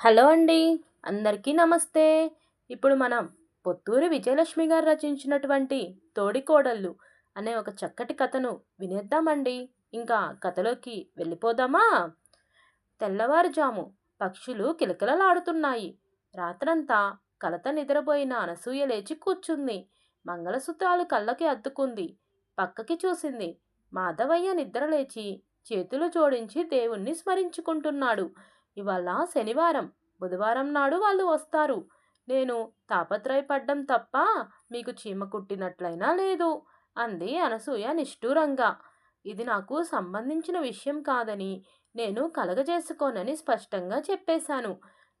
Hello అండి అందరికీ నమస్తే. ఇప్పుడు మనం పొత్తూరి విజయలక్ష్మి గారు రచించినటువంటి తోడికోడళ్ళు అనే ఒక చక్కటి కథను వినేద్దామండి. ఇంకా కథలోకి వెళ్ళిపోదామా? తెల్లవారుజాము పక్షులు కిలకిలలాడుతున్నాయి. రాత్రంతా కలత నిద్రపోయిన అనసూయ లేచి కూర్చుంది. మంగళసూత్రాలు కళ్ళకి అద్దుకుంది. పక్కకి చూసింది మాధవయ్య నిద్ర లేచి చేతులు జోడించి దేవుణ్ణి స్మరించుకుంటున్నాడు. ఇవాళ శనివారం. బుధవారం నాడు వాళ్ళు వస్తారు. నేను తాపత్రయపడ్డం తప్ప మీకు చీమ కుట్టినట్లయినా లేదు అంది అనసూయ నిష్ఠూరంగా. ఇది నాకు సంబంధించిన విషయం కాదని నేను కలగజేసుకోనని స్పష్టంగా చెప్పేశాను.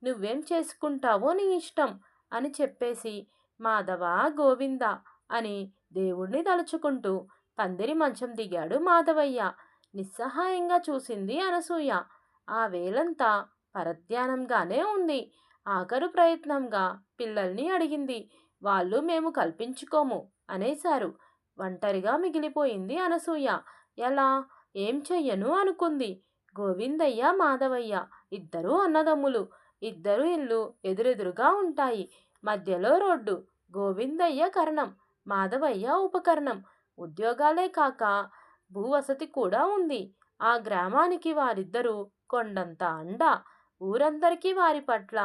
నువ్వేం చేసుకుంటావో నీ ఇష్టం అని చెప్పేసి మాధవ గోవింద అని దేవుణ్ణి తలుచుకుంటూ పందిరి మంచం దిగాడు మాధవయ్య. నిస్సహాయంగా చూసింది అనసూయ. ఆ వేలంతా పరధ్యానంగానే ఉంది. ఆఖరు ప్రయత్నంగా పిల్లల్ని అడిగింది. వాళ్ళు మేము కల్పించుకోము అనేశారు. ఒంటరిగా మిగిలిపోయింది అనసూయ. ఎలా? ఏం చెయ్యను అనుకుంది. గోవిందయ్య మాధవయ్య ఇద్దరూ అన్నదమ్ములు. ఇద్దరు ఇల్లు ఎదురెదురుగా ఉంటాయి. మధ్యలో రోడ్డు. గోవిందయ్య కరణం. మాధవయ్య ఉపకరణం. ఉద్యోగాలే కాక భూవసతి కూడా ఉంది. ఆ గ్రామానికి వారిద్దరూ కొండంత అండ. ఊరందరికీ వారి పట్ల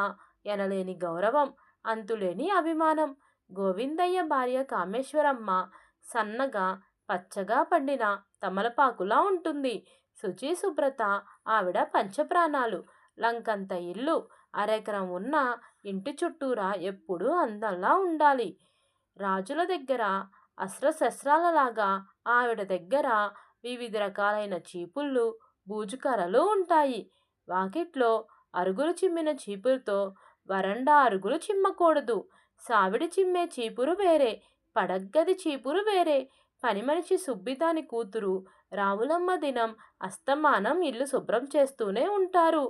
ఎనలేని గౌరవం అంతులేని అభిమానం. గోవిందయ్య భార్య కామేశ్వరమ్మ సన్నగా పచ్చగా పండిన తమలపాకులా ఉంటుంది. శుచి శుభ్రత ఆవిడ పంచప్రాణాలు. లంకంత ఇల్లు అరెకరం ఉన్న ఇంటి చుట్టూరా ఎప్పుడూ అందంలా ఉండాలి. రాజుల దగ్గర అస్త్రశస్త్రాలలాగా ఆవిడ దగ్గర వివిధ రకాలైన చీపుళ్ళు బూజుకర్రలు ఉంటాయి. వాకిట్లో అరుగులు చిమ్మిన చీపురుతో వరండా అరుగులు చిమ్మకూడదు. సావిడి చిమ్మే చీపురు వేరే పడగ్గది చీపురు వేరే. పనిమనిషి సుబ్బితాని కూతురు రావులమ్మ దినం అస్తమానం ఇల్లు శుభ్రం చేస్తూనే ఉంటారు.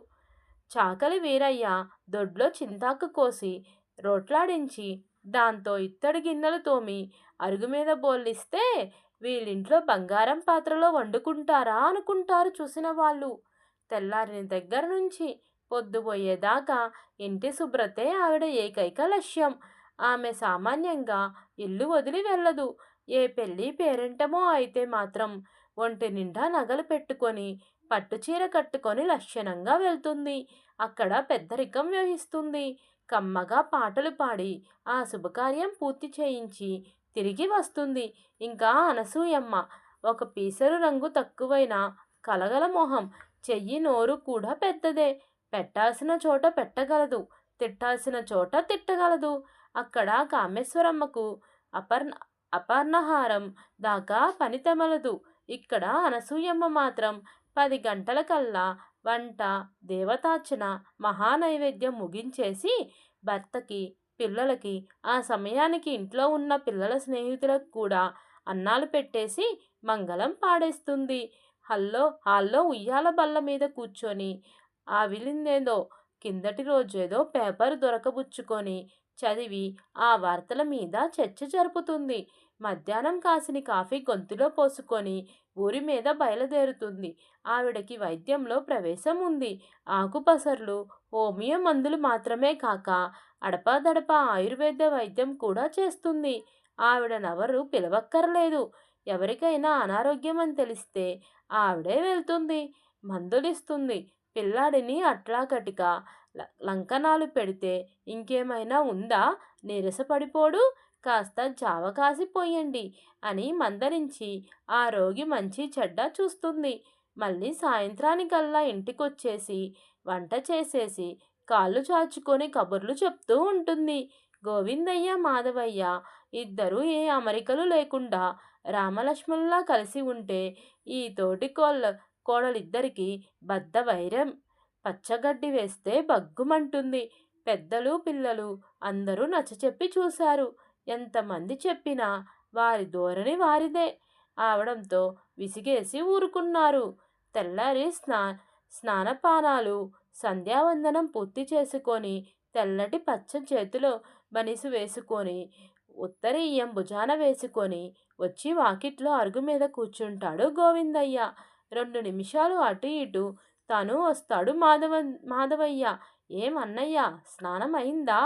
చాకలి వీరయ్య దొడ్లో చింతాకు కోసి రోట్లాడించి దాంతో ఇత్తడి గిన్నెలు తోమి అరుగు మీద బోల్లిస్తే వీళ్ళింట్లో బంగారం పాత్రలో వండుకుంటారా అనుకుంటారు చూసిన వాళ్ళు. తెల్లారిన దగ్గర నుంచి పొద్దుపోయేదాకా ఇంటి శుభ్రతే ఆవిడ ఏకైక లక్ష్యం. ఆమె సామాన్యంగా ఇల్లు వదిలి వెళ్ళదు. ఏ పెళ్ళి పేరెంటమో అయితే మాత్రం ఒంటి నిండా నగలు పెట్టుకొని పట్టుచీర కట్టుకొని లక్షణంగా వెళ్తుంది. అక్కడ పెద్దరికం వ్యవహిస్తుంది కమ్మగా పాటలు పాడి ఆ శుభకార్యం పూర్తి చేయించి తిరిగి వస్తుంది. ఇంకా అనసూయమ్మ ఒక పీసరు రంగు తక్కువైన కలగల మొహం చెయ్యి నోరు కూడా పెద్దదే. పెట్టాల్సిన చోట పెట్టగలదు తిట్టాల్సిన చోట తిట్టగలదు. అక్కడ కామేశ్వరమ్మకు అపర్ణ అపర్ణహారం దాకా పని తెమలదు. ఇక్కడ అనసూయమ్మ మాత్రం పది గంటలకల్లా వంట దేవతార్చన మహానైవేద్యం ముగించేసి భర్తకి పిల్లలకి ఆ సమయానికి ఇంట్లో ఉన్న పిల్లల స్నేహితులకు కూడా అన్నాలు పెట్టేసి మంగళం పాడేస్తుంది. హల్లో హాల్లో ఉయ్యాల బల్ల మీద కూర్చొని ఆ విలిందేదో కిందటి రోజు ఏదో పేపర్ దొరకబుచ్చుకొని చదివి ఆ వార్తల మీద చర్చ జరుపుతుంది. మధ్యాహ్నం కాసిన కాఫీ గొంతులో పోసుకొని ఊరి మీద బయలుదేరుతుంది. ఆవిడకి వైద్యంలో ప్రవేశం ఉంది. ఆకుపసర్లు హోమియో మందులు మాత్రమే కాక అడపాదడప ఆయుర్వేద వైద్యం కూడా చేస్తుంది. ఆవిడనెవరు పిలవక్కర్లేదు. ఎవరికైనా అనారోగ్యం అని తెలిస్తే ఆవిడే వెళ్తుంది. మందులిస్తుంది. పిల్లాడిని అట్లాకటిక లంకనాలు పెడితే ఇంకేమైనా ఉందా? నీరసపడిపోడు. కాస్త జావ కాసిపోయండి అని మందరించి ఆ రోగి మంచి చెడ్డ చూస్తుంది. మళ్ళీ సాయంత్రానికల్లా ఇంటికొచ్చేసి వంట చేసేసి కాళ్ళు చాచుకొని కబుర్లు చెప్తూ ఉంటుంది. గోవిందయ్య మాధవయ్య ఇద్దరూ ఏ అమరికలు లేకుండా రామలక్ష్మణులా కలిసి ఉంటే ఈ తోటి కోళ్ళ కోడలిద్దరికీ బద్ద వైరం పచ్చగడ్డి వేస్తే బగ్గుమంటుంది. పెద్దలు పిల్లలు అందరూ నచ్చచెప్పి చూశారు. ఎంతమంది చెప్పినా వారి ధోరణి వారిదే. ఆవడంతో విసిగేసి ఊరుకున్నారు. తెల్లారి స్నా స్నానపానాలు సంధ్యావందనం పూర్తి చేసుకొని తెల్లటి పచ్చ చేతిలో బనిసు వేసుకొని ఉత్తరీయం భుజాన వేసుకొని వచ్చి వాకిట్లో అరుగు మీద కూర్చుంటాడు గోవిందయ్య. రెండు నిమిషాలు అటు ఇటు తను వస్తాడు మాధవ మాధవయ్య. ఏం అన్నయ్య స్నానం అయిందా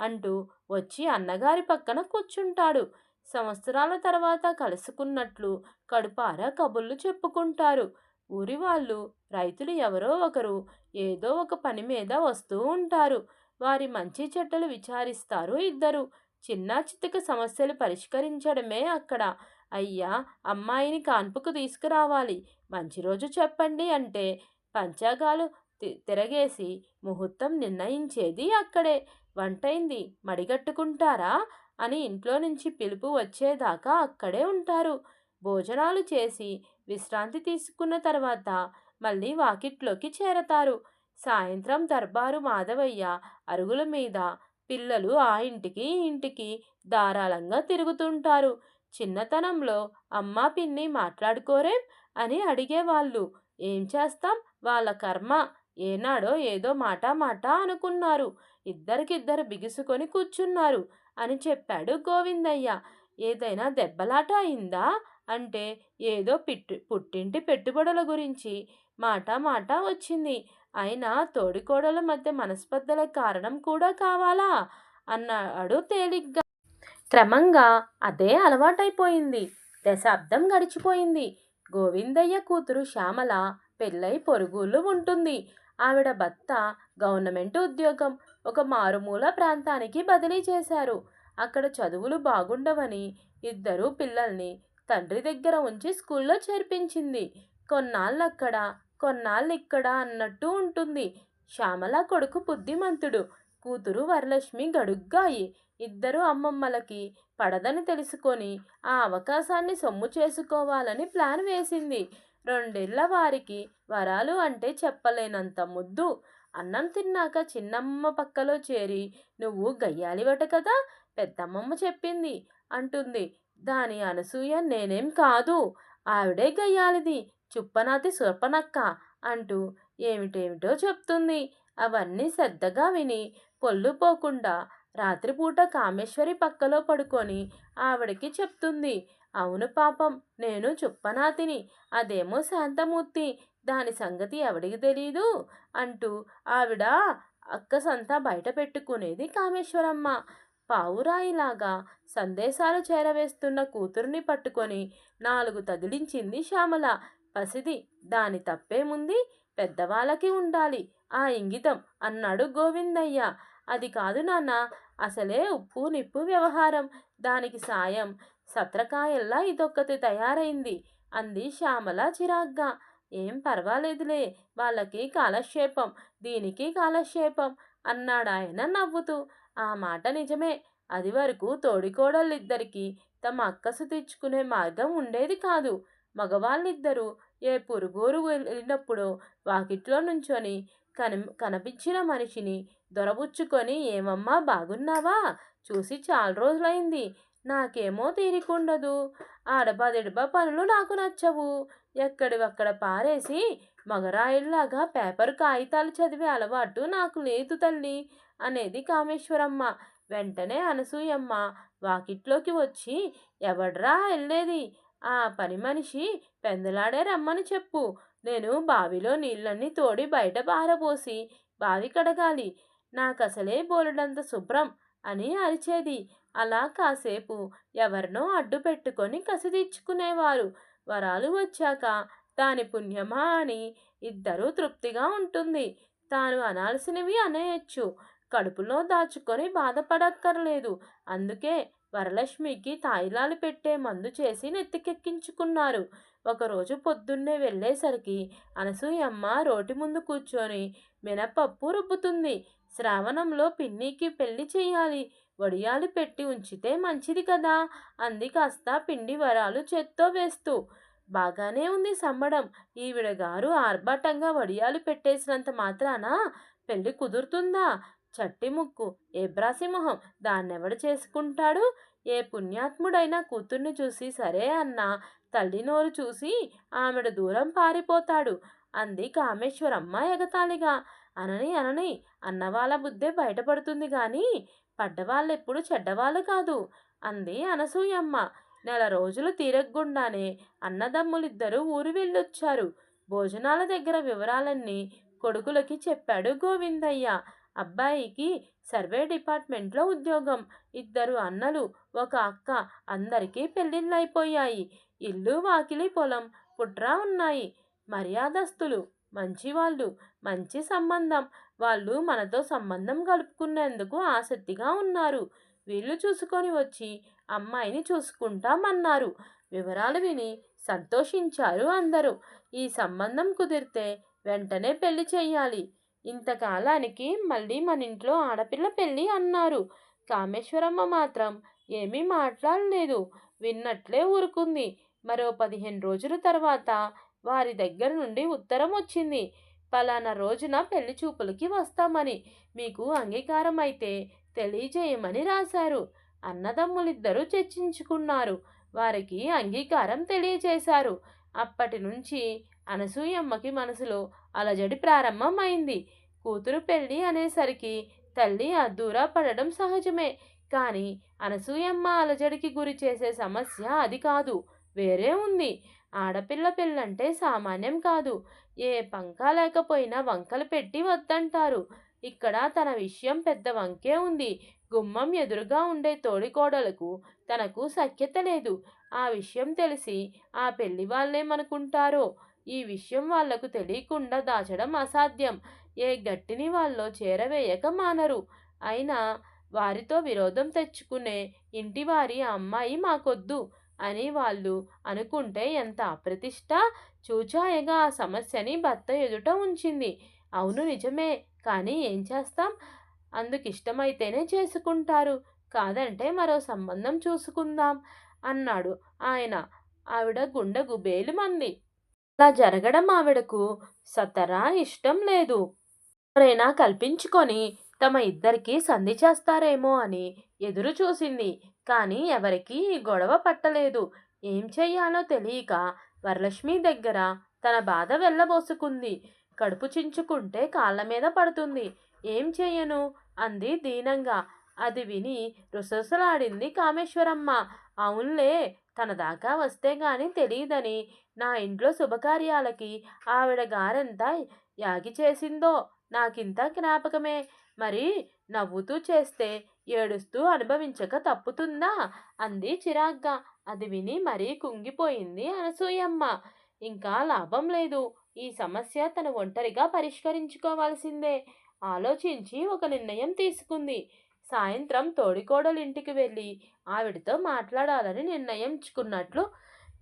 అంటూ వచ్చి అన్నగారి పక్కన కూర్చుంటాడు. సంవత్సరాల తర్వాత కలుసుకున్నట్లు కడుపారా కబుర్లు చెప్పుకుంటారు. ఊరి వాళ్ళు రైతులు ఎవరో ఒకరు ఏదో ఒక పని మీద వస్తూ ఉంటారు. వారి మంచి చెడ్డలు విచారిస్తారు ఇద్దరు. చిన్న చితక సమస్యలు పరిష్కరించడమే అక్కడ. అయ్యా అమ్మాయిని కాన్పుకు తీసుకురావాలి. మంచి రోజు చెప్పండి అంటే పంచాగాలు తిరగేసి ముహూర్తం నిర్ణయించేది అక్కడే. వంటైంది మడిగట్టుకుంటారా? అని ఇంట్లో నుంచి పిలుపు వచ్చేదాకా అక్కడే ఉంటారు. భోజనాలు చేసి విశ్రాంతి తీసుకున్న తర్వాత మళ్ళీ వాకిట్లోకి చేరతారు. సాయంత్రం దర్బారు మాధవయ్య అరుగుల మీద పిల్లలు ఆ ఇంటికి ఇంటికి ధారాళంగా తిరుగుతుంటారు. చిన్నతనంలో అమ్మ పిన్ని మాట్లాడుకోరేం? అని అడిగేవాళ్ళు. ఏం చేస్తాం? వాళ్ళ కర్మ. ఏనాడో ఏదో మాట మాట అనుకున్నారు. ఇద్దరికిద్దరు బిగుసుకొని కూర్చున్నారు అని చెప్పాడు గోవిందయ్య. ఏదైనా దెబ్బలాట అయిందా? అంటే ఏదో పిట్టు పుట్టింటి పెట్టుబడుల గురించి మాట మాట వచ్చింది. అయినా తోడికోడల మధ్య మనస్పర్ధల కారణం కూడా కావాలా? అన్నాడు తేలిగ్గా. క్రమంగా అదే అలవాటైపోయింది. దశాబ్దం గడిచిపోయింది. గోవిందయ్య కూతురు శ్యామల పెళ్ళై పొరుగులు ఉంటుంది. ఆవిడ భర్త గవర్నమెంట్ ఉద్యోగం. ఒక మారుమూల ప్రాంతానికి బదిలీ చేశారు. అక్కడ చదువులు బాగుండవని ఇద్దరు పిల్లల్ని తండ్రి దగ్గర ఉంచి స్కూల్లో చేర్పించింది. కొన్నాళ్ళు అక్కడ కొన్నాళ్ళు ఇక్కడ అన్నట్టు ఉంటుంది. శ్యామల కొడుకు బుద్ధిమంతుడు కూతురు వరలక్ష్మి గడుగ్గాయి. ఇద్దరు అమ్మమ్మలకి పడదని తెలుసుకొని ఆ అవకాశాన్ని సొమ్ము చేసుకోవాలని ప్లాన్ వేసింది. రెండేళ్ళ వారికి వరాలు అంటే చెప్పలేనంత ముద్దు. అన్నం తిన్నాక చిన్నమ్మ పక్కలో చేరి నువ్వు గయ్యాలివట కదా పెద్దమ్మమ్మ చెప్పింది అంటుంది. దాని అనసూయ నేనేం కాదు ఆవిడే గయ్యాలిది చుప్పనాతి సుర్పనక్క అంటూ ఏమిటేమిటో చెప్తుంది. అవన్నీ శ్రద్ధగా విని పొల్లు పోకుండా రాత్రిపూట కామేశ్వరి పక్కలో పడుకొని ఆవిడకి చెప్తుంది. అవును పాపం నేను చుప్పనాతిని అదేమో శాంతమూర్తి దాని సంగతి ఎవడికి తెలీదు అంటూ ఆవిడ అక్కసంతా బయట పెట్టుకునేది కామేశ్వరమ్మ. పావురాయిలాగా సందేశాలు చేరవేస్తున్న కూతుర్ని పట్టుకొని నాలుగు తగిలించింది శ్యామల. పసిది దాని తప్పేముంది పెద్దవాళ్ళకి ఉండాలి. ఆ ఇంగితం అన్నాడు గోవిందయ్య. అది కాదు నాన్న అసలే ఉప్పు నిప్పు వ్యవహారం. దానికి సాయం సత్రకాయల్లా ఇదొక్కటి తయారైంది అంది శ్యామల చిరాగ్గా. ఏం పర్వాలేదులే వాళ్ళకి కాలక్షేపం దీనికి కాలక్షేపం అన్నాడాయన నవ్వుతూ. ఆ మాట నిజమే అది వరకు తోడికోడళ్ళిద్దరికీ తమ అక్కసు తెచ్చుకునే మార్గం ఉండేది కాదు. మగవాళ్ళిద్దరూ ఏ పురుగూరు వెళ్ళినప్పుడు వాకిట్లో నుంచొని కని కనిపించిన మనిషిని దొరబుచ్చుకొని ఏమమ్మా బాగున్నావా? చూసి చాలా రోజులైంది నాకేమో తీరికుండదు ఆడబదిడబ పనులు నాకు నచ్చవు ఎక్కడివక్కడ పారేసి మగరాయిల్లాగా పేపర్ కాగితాలు చదివే అలవాటు నాకు లేదు తల్లి అనేది కామేశ్వరమ్మ. వెంటనే అనసూయమ్మ వాకిట్లోకి వచ్చి ఎవడ్రా వెళ్ళేది ఆ పని మనిషి పెందలాడే రమ్మని చెప్పు. నేను బావిలో నీళ్ళన్నీ తోడి బయట పారబోసి బావి కడగాలి. నాకసలే బోలెడంత శుభ్రం అని అరిచేది. అలా కాసేపు ఎవరినో అడ్డు పెట్టుకొని కసి తీర్చుకునేవారు. వరాలు వచ్చాక దాని పుణ్యమా అని ఇద్దరూ తృప్తిగా ఉంటుంది. తాను అనాల్సినవి అనేయచ్చు. కడుపులో దాచుకొని బాధపడక్కర్లేదు. అందుకే వరలక్ష్మికి తాయిలాలు పెట్టే మందు చేసి నెత్తికెక్కించుకున్నారు. ఒకరోజు పొద్దున్నే వెళ్ళేసరికి అనసూయమ్మ రోటి ముందు కూర్చొని మినపప్పు రుబ్బుతుంది. శ్రావణంలో పిన్నికి పెళ్ళి చేయాలి. వడియాలు పెట్టి ఉంచితే మంచిది కదా? అంది కాస్త పిండి వరాలు చేత్తో వేస్తూ. బాగానే ఉంది సమ్మడం ఈవిడ గారు ఆర్భాటంగా వడియాలు పెట్టేసినంత మాత్రాన పెళ్ళి కుదురుతుందా? చట్టి ముక్కు. ఏబ్రాసి మొహం? దాన్నెవడు చేసుకుంటాడు? ఏ పుణ్యాత్ముడైన కూతుర్ని చూసి సరే అన్న తల్లి నోరు చూసి ఆమెడు దూరం పారిపోతాడు. అంది కామేశ్వరమ్మ ఎగతాళిగా. అనని అనని అన్నవాళ్ళ బుద్ధే బయటపడుతుంది కానీ పడ్డవాళ్ళెప్పుడు చెడ్డవాళ్ళు కాదు అంది అనసూయమ్మ. నెల రోజులు తీరగ్గుండానే అన్నదమ్ములిద్దరూ ఊరు వెళ్ళొచ్చారు. భోజనాల దగ్గర వివరాలన్నీ కొడుకులకి చెప్పాడు గోవిందయ్య. అబ్బాయికి సర్వే డిపార్ట్మెంట్లో ఉద్యోగం ఇద్దరు అన్నలు ఒక అక్క అందరికీ పెళ్ళిళ్ళైపోయాయి ఇల్లు వాకిలి పొలం పుట్రా ఉన్నాయి. మర్యాదస్తులు మంచివాళ్ళు మంచి సంబంధం వాళ్ళు మనతో సంబంధం కలుపుకునేందుకు ఆసక్తిగా ఉన్నారు. వీళ్ళు చూసుకొని వచ్చి అమ్మాయిని చూసుకుంటామన్నారు. వివరాలు విని సంతోషించారు అందరూ. ఈ సంబంధం కుదిరితే వెంటనే పెళ్ళి చేయాలి. ఇంతకాలానికి మళ్ళీ మన ఇంట్లో ఆడపిల్ల పెళ్ళి అన్నారు. కామేశ్వరమ్మ మాత్రం ఏమీ మాట్లాడలేదు. విన్నట్లే ఊరుకుంది. మరో పదిహేను రోజుల తర్వాత వారి దగ్గర నుండి ఉత్తరం వచ్చింది. పలానా రోజున పెళ్ళి చూపులకి వస్తామని మీకు అంగీకారం అయితే తెలియజేయమని రాశారు. అన్నదమ్ములిద్దరూ చర్చించుకున్నారు. వారికి అంగీకారం తెలియజేశారు. అప్పటి నుంచి అనసూయమ్మకి మనసులో అలజడి ప్రారంభమైంది. కూతురు పెళ్ళి అనేసరికి తల్లి అద్దూరా పడడం సహజమే. కానీ అనసూయమ్మ అలజడికి గురి చేసే సమస్య అది కాదు. వేరే ఉంది. ఆడపిల్ల పెళ్ళంటే సామాన్యం కాదు. ఏ పంకా లేకపోయినా వంకలు పెట్టి వద్దంటారు. ఇక్కడ తన విషయం పెద్ద వంకే ఉంది. గుమ్మం ఎదురుగా ఉండే తోడికోడలకు తనకు సఖ్యత లేదు. ఆ విషయం తెలిసి ఆ పెళ్ళి వాళ్ళేమనుకుంటారో? ఈ విషయం వాళ్ళకు తెలియకుండా దాచడం అసాధ్యం. ఏ గట్టిని వాళ్ళు చేరవేయక మానరు. అయినా వారితో విరోధం తెచ్చుకునే ఇంటివారి అమ్మాయి మాకొద్దు. అని వాళ్ళు అనుకుంటే ఎంత అప్రతిష్ట చూచాయగా ఆ సమస్యని భర్త ఎదుట ఉంచింది. అవును నిజమే. కానీ ఏం చేస్తాం? అందుకు ఇష్టమైతేనే చేసుకుంటారు. కాదంటే మరో సంబంధం చూసుకుందాం అన్నాడు ఆయన. ఆవిడ గుండె గుబేలు మంది. అలా జరగడం ఆవిడకు సతరా ఇష్టం లేదు. ఎవరైనా కల్పించుకొని తమ ఇద్దరికి సంధి చేస్తారేమో అని ఎదురు చూసింది కానీ ఎవరికీ గొడవ పట్టలేదు. ఏం చెయ్యాలో తెలియక వరలక్ష్మి దగ్గర తన బాధ వెళ్ళబోసుకుంది. కడుపు చించుకుంటే కాళ్ళ మీద పడుతుంది. ఏం చెయ్యను? అంది దీనంగా. అది విని రుసరుసలాడింది కామేశ్వరమ్మ. అవునులే తన దాకా వస్తే గాని తెలియదని నా ఇంట్లో శుభకార్యాలకి ఆవిడ గారెంత యాగి చేసిందో నాకింత జ్ఞాపకమే. మరి నవ్వుతూ చేస్తే ఏడుస్తూ అనుభవించక తప్పుతుందా? అంది చిరాగ్గా. అది విని మరీ కుంగిపోయింది అనసూయమ్మ. ఇంకా లాభం లేదు. ఈ సమస్య తన ఒంటరిగా పరిష్కరించుకోవాల్సిందే. ఆలోచించి ఒక నిర్ణయం తీసుకుంది. సాయంత్రం తోడికోడలింటికి వెళ్ళి ఆవిడతో మాట్లాడాలని నిర్ణయించుకున్నట్లు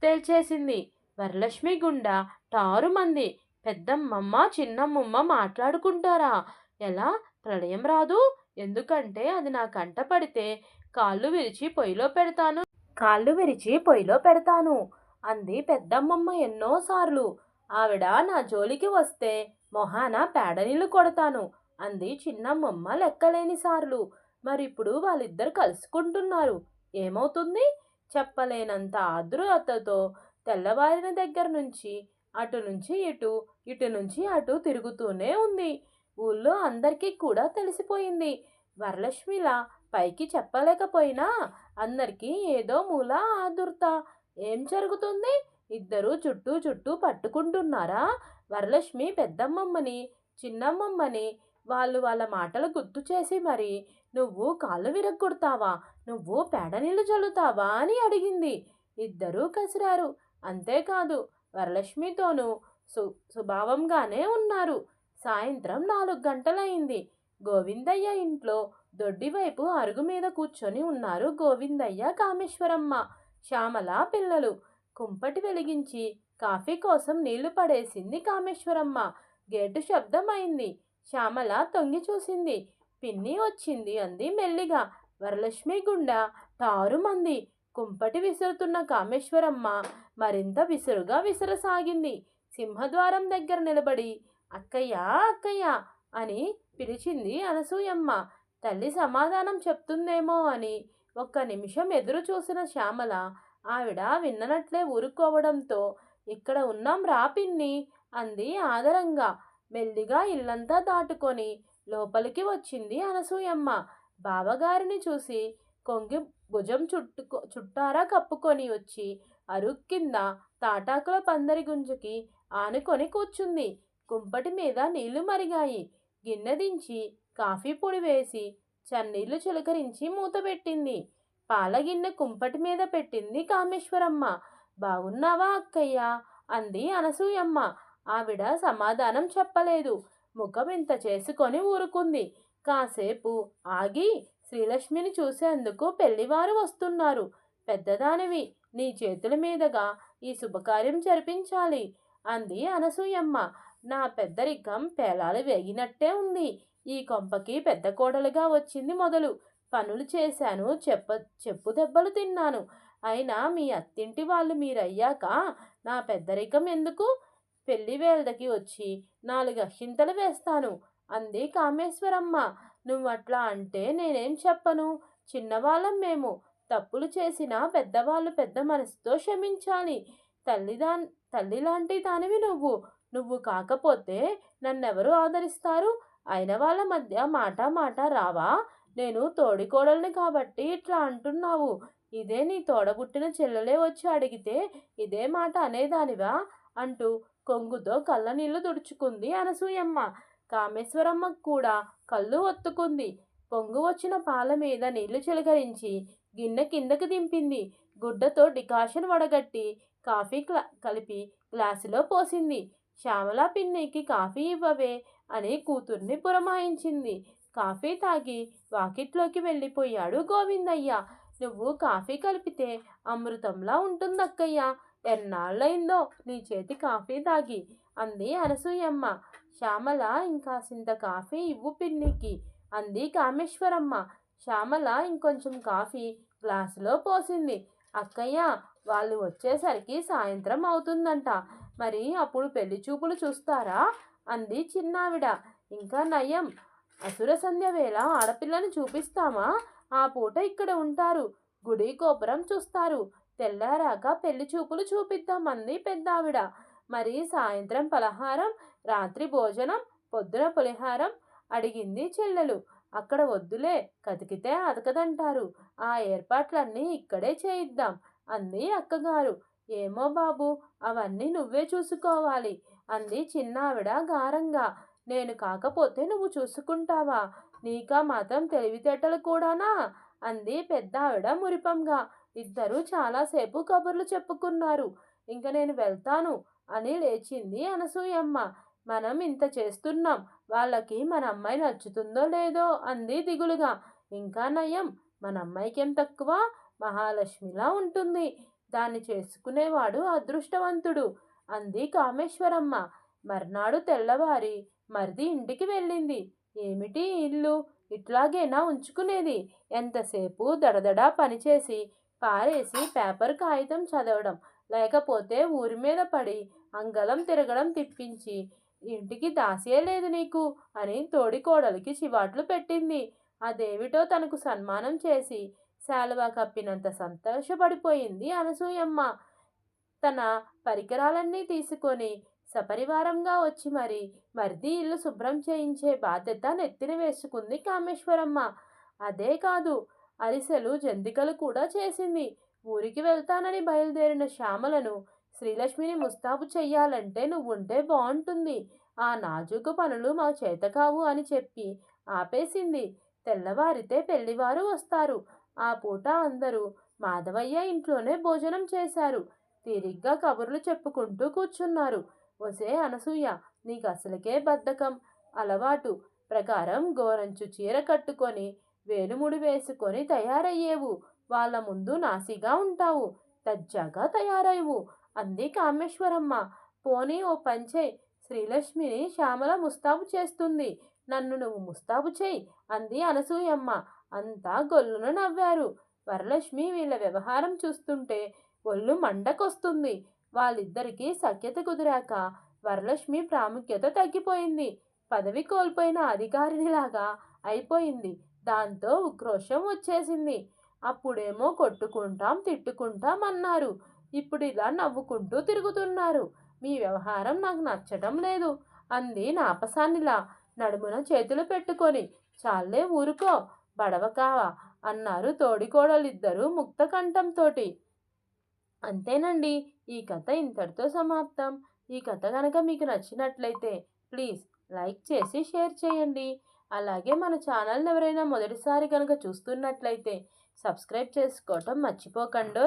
తేల్చేసింది. వరలక్ష్మి గుండా టారు మంది పెద్దమ్మమ్మ చిన్నమ్మమ్మ మాట్లాడుకుంటారా? ఎలా? ప్రళయం రాదు? ఎందుకంటే అది నా కంట పడితే కాళ్ళు విరిచి పొయ్యిలో పెడతాను. కాళ్ళు విరిచి పొయ్యిలో పెడతాను అంది పెద్దమ్మమ్మ ఎన్నోసార్లు. ఆవిడ నా జోలికి వస్తే మొహాన పేడనీళ్ళు కొడతాను అంది చిన్నమ్మమ్మ లెక్కలేని సార్లు మరిప్పుడు వాళ్ళిద్దరు కలుసుకుంటున్నారు. ఏమవుతుంది? చెప్పలేనంత ఆదృతతో తెల్లవారిన దగ్గర నుంచి అటు నుంచి ఇటు ఇటు నుంచి అటు తిరుగుతూనే ఉంది. ఊళ్ళో అందరికీ కూడా తెలిసిపోయింది. వరలక్ష్మిలా పైకి చెప్పలేకపోయినా అందరికీ ఏదో మూల ఆదుర్త. ఏం జరుగుతుంది? ఇద్దరు చుట్టూ చుట్టూ పట్టుకుంటున్నారా? వరలక్ష్మి పెద్దమ్మమ్మని చిన్నమ్మమ్మని వాళ్ళు వాళ్ళ మాటలు గుర్తు చేసి మరి నువ్వు కాళ్ళు విరగ్గొడతావా? నువ్వు పేడ నీళ్ళు చల్లుతావా? అని అడిగింది. ఇద్దరూ కసిరారు. అంతేకాదు వరలక్ష్మితోనూ సు స్వభావంగానే ఉన్నారు. సాయంత్రం నాలుగు గంటలయింది గోవిందయ్య ఇంట్లో దొడ్డివైపు అరుగు మీద కూర్చొని ఉన్నారు గోవిందయ్య కామేశ్వరమ్మ శ్యామల పిల్లలు. కుంపటి వెలిగించి కాఫీ కోసం నీళ్ళు పడేసింది కామేశ్వరమ్మ. గేటు శబ్దమైంది. శ్యామల తొంగి చూసింది. పిన్ని వచ్చింది అంది మెల్లిగా. వరలక్ష్మి గుండా టారుమంది కుంపటి విసురుతున్న కామేశ్వరమ్మ మరింత విసురుగా విసరసాగింది. సింహద్వారం దగ్గర నిలబడి అక్కయ్య అక్కయ్య అని పిలిచింది అనసూయమ్మ. తల్లి సమాధానం చెప్తుందేమో అని ఒక్క నిమిషం ఎదురు చూసిన శ్యామల ఆవిడ విన్ననట్లే ఊరుకోవడంతో ఇక్కడ ఉన్నాం రాపిన్ని అంది ఆదరంగా. మెల్లిగా ఇల్లంతా దాటుకొని లోపలికి వచ్చింది అనసూయమ్మ. బావగారిని చూసి కొంగి భుజం చుట్టుకో చుట్టారా కప్పుకొని వచ్చి అరుగు కింద తాటాకుల పందరి గుంజుకి ఆనుకొని కూర్చుంది. కుంపటి మీద నీళ్ళు మరిగాయి. గిన్నె దించి కాఫీ పొడి వేసి చన్నీళ్ళు చిలకరించి మూతపెట్టింది పాలగిన్నె కుంపటి మీద పెట్టింది కామేశ్వరమ్మ. బాగున్నావా అక్కయ్య అంది అనసూయమ్మ. ఆవిడ సమాధానం చెప్పలేదు. ముఖం ఇంత చేసుకొని ఊరుకుంది. కాసేపు ఆగి శ్రీలక్ష్మిని చూసేందుకు పెళ్ళివారు వస్తున్నారు. పెద్దదానివి నీ చేతుల మీదుగా ఈ శుభకార్యం జరిపించాలి అంది అనసూయమ్మ. నా పెద్దరికం పేలాలు వేగినట్టే ఉంది. ఈ కొంపకి పెద్ద కోడలుగా వచ్చింది మొదలు. పనులు చేశాను చెప్ప చెప్పు దెబ్బలు తిన్నాను. అయినా మీ అత్తింటి వాళ్ళు మీరయ్యాక నా పెద్దరికం ఎందుకు? పెళ్ళి వేళకి వచ్చి నాలుగు అక్షింతలు వేస్తాను అంది కామేశ్వరమ్మ. నువ్వట్లా అంటే నేనేం చెప్పను? చిన్నవాళ్ళం మేము. తప్పులు చేసినా పెద్దవాళ్ళు పెద్ద మనసుతో క్షమించాలి. తల్లిదాన్ తల్లి లాంటి దానివి నువ్వు. నువ్వు కాకపోతే నన్నెవరు ఆదరిస్తారు? అయిన వాళ్ళ మధ్య మాట మాట రావా? నేను తోడికోడల్ని కాబట్టి ఇట్లా అంటున్నావు. ఇదే నీ తోడబుట్టిన చెల్లెలే వచ్చి అడిగితే ఇదే మాట అనేదానివా? అంటూ కొంగుతో కళ్ళ నీళ్ళు తుడుచుకుంది అనసూయమ్మ. కామేశ్వరమ్మకు కూడా కళ్ళు ఒత్తుకుంది. పొంగు వచ్చిన పాల మీద నీళ్ళు చిలకరించి గిన్నె కిందకు దింపింది. గుడ్డతో డికాషన్ వడగట్టి కాఫీ క్లా కలిపి గ్లాసులో పోసింది. శ్యామల పిన్నికి కాఫీ ఇవ్వవే అని కూతుర్ని పురమాయించింది. కాఫీ తాగి వాకిట్లోకి వెళ్ళిపోయాడు గోవిందయ్య. నువ్వు కాఫీ కలిపితే అమృతంలా ఉంటుందక్కయ్య. ఎన్నాళ్ళైందో నీ చేతి కాఫీ తాగి అంది అనసూయమ్మ. శ్యామల ఇంకాసింత కాఫీ ఇవ్వు పిన్నికి అంది కామేశ్వరమ్మ. శ్యామల ఇంకొంచెం కాఫీ గ్లాసులో పోసింది. అక్కయ్య వాళ్ళు వచ్చేసరికి సాయంత్రం అవుతుందంట. మరి అప్పుడు పెళ్ళి చూపులు చూస్తారా? అంది చిన్నావిడ. ఇంకా నయం. అసుర సంధ్య వేళ ఆడపిల్లని చూపిస్తామా? ఆ పూట ఇక్కడ ఉంటారు. గుడి గోపురం చూస్తారు. తెల్లారాక పెళ్ళి చూపులు చూపిద్దామంది పెద్దావిడ. మరి సాయంత్రం పలహారం రాత్రి భోజనం పొద్దున పులిహారం అడిగింది చెల్లెలు. అక్కడ వద్దులే కతికితే అతకదంటారు ఆ ఏర్పాట్లన్నీ ఇక్కడే చేయిద్దాం అంది అక్కగారు. ఏమో బాబు అవన్నీ నువ్వే చూసుకోవాలి అంది చిన్నావిడ గారంగా. నేను కాకపోతే నువ్వు చూసుకుంటావా? నీకా మాత్రం తెలివితేటలు కూడానా? అంది పెద్దావిడ మురిపంగా. ఇద్దరూ చాలాసేపు కబుర్లు చెప్పుకున్నారు. ఇంక నేను వెళ్తాను అని లేచింది అనసూయమ్మ. మనం ఇంత చేస్తున్నాం వాళ్ళకి మన అమ్మాయి నచ్చుతుందో లేదో అంది దిగులుగా. ఇంకా నయం మన అమ్మాయికి ఏం తక్కువ? మహాలక్ష్మిలా ఉంటుంది. దాన్ని చేసుకునేవాడు అదృష్టవంతుడు. అంది కామేశ్వరమ్మ. మర్నాడు తెల్లవారి మరిది ఇంటికి వెళ్ళింది. ఏమిటి ఇల్లు? ఇట్లాగేనా ఉంచుకునేది? ఎంతసేపు దడదడా పనిచేసి పారేసి పేపర్ కాగితం చదవడం లేకపోతే ఊరి మీద పడి అంగళం తిరగడం తిప్పించి ఇంటికి దాసే లేదు నీకు అని తోడికోడలికి చివాట్లు పెట్టింది. అదేమిటో తనకు సన్మానం చేసి శాలువా కప్పినంత సంతోషపడిపోయింది అనసూయమ్మ. తన పరికరాలన్నీ తీసుకొని సపరివారంగా వచ్చి మరి మరిది ఇల్లు శుభ్రం చేయించే బాధ్యత నెత్తిన వేసుకుంది కామేశ్వరమ్మ. అదే కాదు అరిసెలు జంతికలు కూడా చేసింది. ఊరికి వెళ్తానని బయలుదేరిన శ్యామలను శ్రీలక్ష్మిని ముస్తాబు చెయ్యాలంటే నువ్వుంటే బాగుంటుంది ఆ నాజుకు పనులు మా చేత కావు అని చెప్పి ఆపేసింది. తెల్లవారితే పెళ్ళివారు వస్తారు. ఆ పూట అందరూ మాధవయ్య ఇంట్లోనే భోజనం చేశారు. తీరిగ్గా కబుర్లు చెప్పుకుంటూ కూర్చున్నారు. ఒసే అనసూయ నీకు అసలుకే బద్ధకం అలవాటు. ప్రకారం గోరంచు చీర కట్టుకొని వేలుముడి వేసుకొని తయారయ్యేవు. వాళ్ళ ముందు నాసిగా ఉంటావు. తజ్జాగా తయారయ్యవు. అంది కామేశ్వరమ్మ. పోనీ ఓ పంచే శ్రీలక్ష్మిని శ్యామల ముస్తాబు చేస్తుంది. నన్ను నువ్వు ముస్తాబు చేయి. అంది అనసూయమ్మ. అంతా గొల్లున నవ్వారు. వరలక్ష్మి వీళ్ళ వ్యవహారం చూస్తుంటే ఒళ్ళు మండకొస్తుంది. వాళ్ళిద్దరికీ సఖ్యత కుదిరాక వరలక్ష్మి ప్రాముఖ్యత తగ్గిపోయింది. పదవి కోల్పోయిన అధికారినిలాగా అయిపోయింది. దాంతో ఉక్రోషం వచ్చేసింది. అప్పుడేమో కొట్టుకుంటాం తిట్టుకుంటాం అన్నారు. ఇప్పుడు ఇలా నవ్వుకుంటూ తిరుగుతున్నారు. మీ వ్యవహారం నాకు నచ్చటం లేదు. అంది నాపసానిలా. నడుమున చేతులు పెట్టుకొని చాలే ఊరుకో. బడవకావా? అన్నారు తోడికోడలిద్దరూ ముక్త కంఠంతోటి అంతేనండి ఈ కథ ఇంతటితో సమాప్తం. ఈ కథ కనుక మీకు నచ్చినట్లయితే ప్లీజ్ లైక్ చేసి షేర్ చేయండి. అలాగే మన ఛానల్ని ఎవరైనా మొదటిసారి కనుక చూస్తున్నట్లయితే సబ్స్క్రైబ్ చేసుకోవటం మర్చిపోకండి.